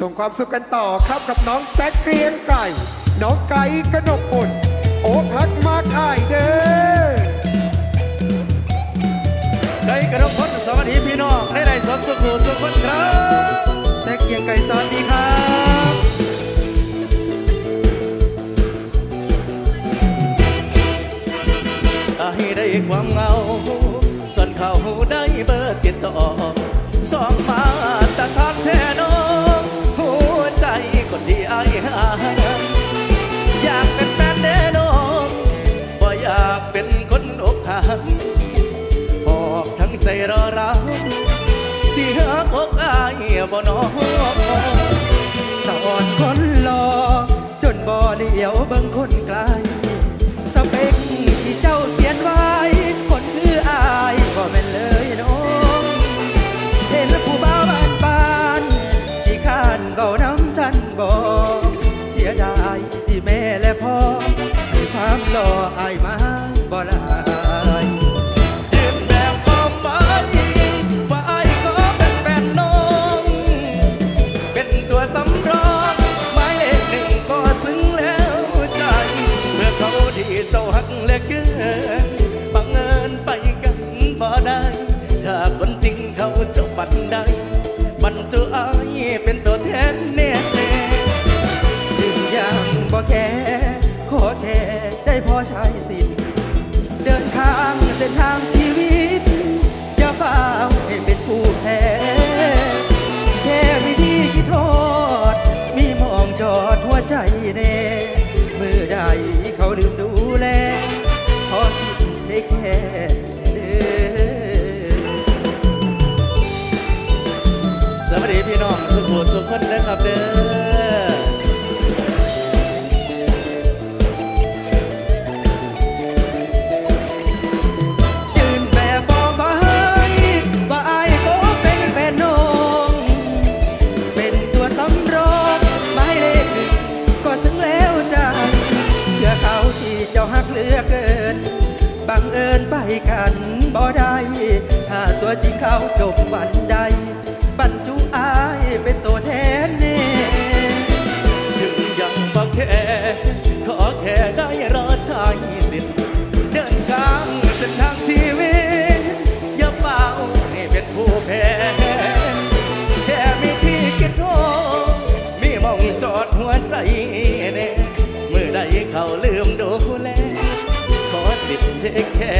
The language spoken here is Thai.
ส่งความสุขกันต่อครับกับน้องแซกเกรียงไก่ น้องไก่กนกพลโอ๊กฮักมากอายเด้อไก่กระดกพดสวัสดีพี่น้องได้ได้สมสุขสุขคนครับแซกเกียงไก่สวัสดีครับให้ได้ความเงาส่วนเขาได้เบอร์ติดต่อสองมา รอเราเสียอกอายบ่นอสะอ่อนคนรอจนบ่เหลียวเบิ่งคนไกล เจ้าหักเลือเกินบังเอิญไปกันบ่ได้ ถ้าคนจริงเขาจะฝันได้บรรจุอ้ายเป็นตัวแทนแน่แน่ถึงยังบ่แก่ เพื่อเขาที่เจ้าหักเหลือเกินบังเอิญไปกันบ่ได้ถ้าตัวจริงเขาจบวันใด ที่เขาลืมดูแลขอสิทธิ์แค่